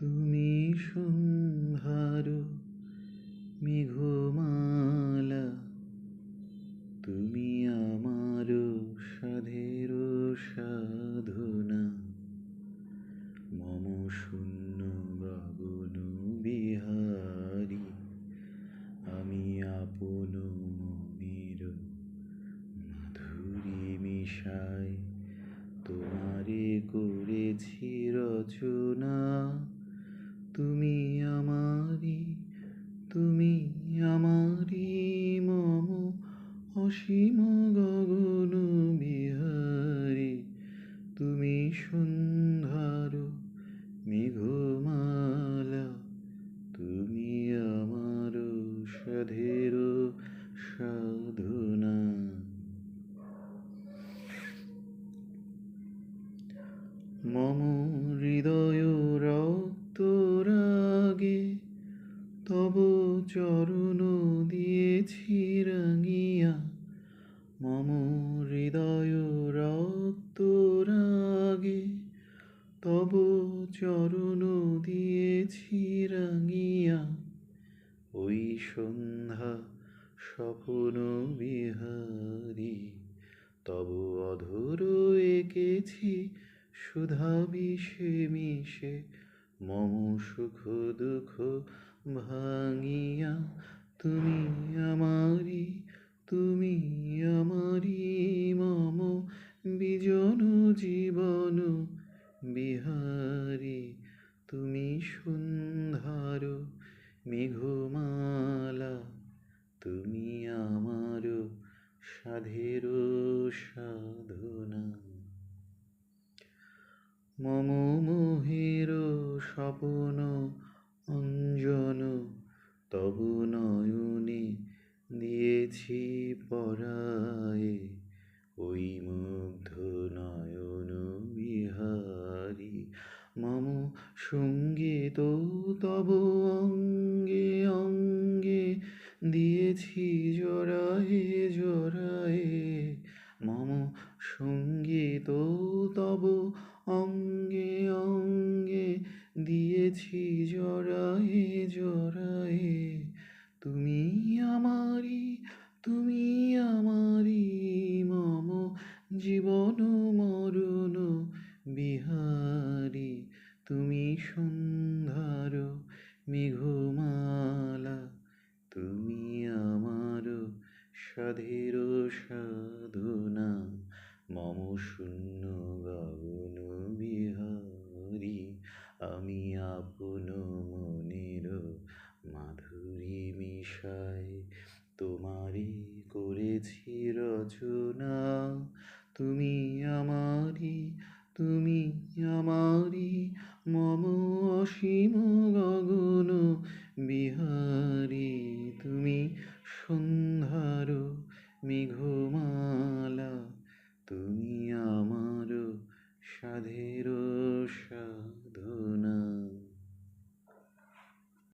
তুমি সন্ধ্যার মেঘমালা, তুমি আমার সাধের সাধনা। মম শূন্য গগন বিহারী, আমি আপন মনের মাধুরী মিশাই। তোমারে করেছি রচনা তুমি আমারি তুমি আমারি মম অসীম গগন বিহারী। তুমি সন্ধ্যার মেঘমালা, তুমি আমার সাধের সাধনা। মম হৃদয় চরণ দিয়েছি রাঙিয়া। ওই সন্ধ্যা স্বপন বিহারী। তব অধর এঁকেছি সুধা বিষে মিশে। মম সুখ দুঃখ ভাঙিয়া। তুমি আমারি তুমি আমারি সন্ধ্যার মেঘমালা, তুমি আমার সাধের সাধনা। মম মোহের স্বপন অঞ্জন, তব নয়নে দিয়েছি পরায়ে, ওই মুগ্ধ মম সংগীত তব অঙ্গে অঙ্গে দিয়েছি জরায়ে জরায়ে মম সংগীত তব অঙ্গে অঙ্গে দিয়েছি জরায়ে জরায়ে তুমি আমারি তুমি আমারি মম জীবন মরণ বিহারী। সন্ধ্যার মেঘমালা, তুমি আমার সাধের সাধনা। মম শূন্য গগন বিহারি, আমি আপন মনের মাধুরী মিশাই। তোমারই করেছি রচনা, তুমি আমারি তুমি আমারি মম অসীম গগন বিহারি তুমি সন্ধ্যার মেঘমালা তুমি আমার সাধের